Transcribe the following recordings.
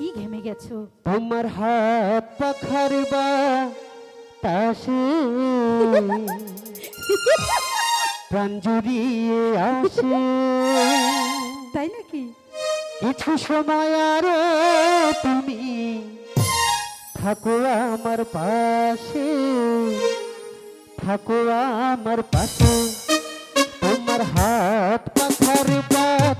কি ঘেমে গেছো? তোমার হাত পাখার বা তাসে প্রাণ জুড়িয়ে আসে। তাই নাকি? কিছু সময় আরও তুমি থাকো আমার পাশে। থাকো আমার পাশে। তোমার হাত পাখার বাতাসে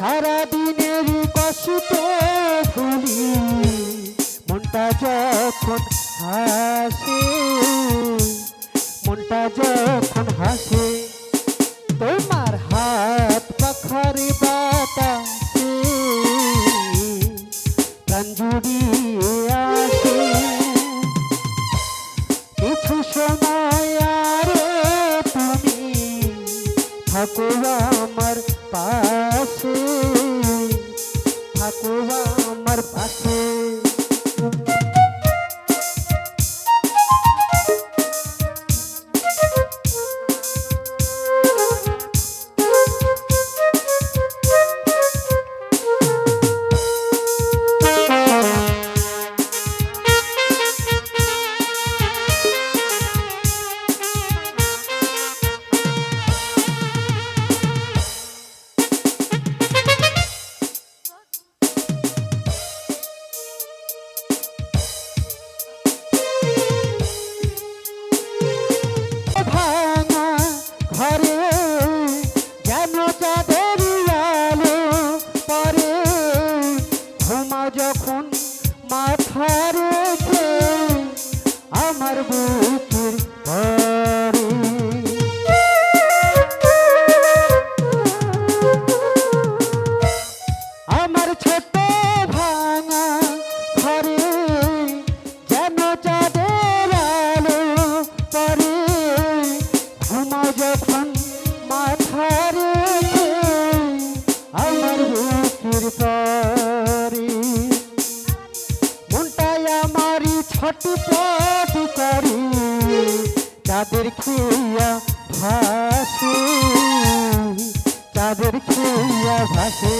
সারাদিনের কষ্ট ভুলি মনটা যখন হাসে, মনটা যখন হাসে, তোমার হাত পাখার বাতাসে প্রাণ আসে। কিছু সময় থাকো আমার পাশে থাকো আমার পাশে। ছটপট করে, চাঁদের খেয়া ভাসে, চাঁদের খেয়া ভাসে।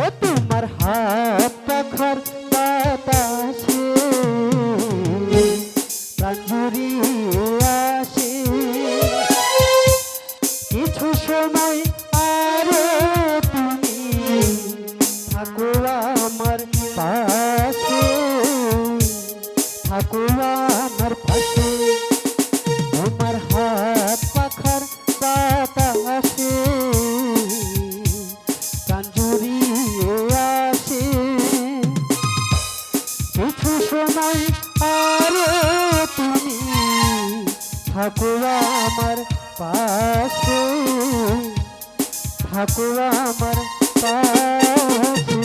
ও তোমার হাত পাখর বাতাসে, প্রাণ আসে। কিছু সময় থাকো আমার পাশে, তোমার হাত পাখার বাতাসে জুড়িয়ে আসে। কিছু সময় আরও তুমি পাশে থাকো আমার পাশে।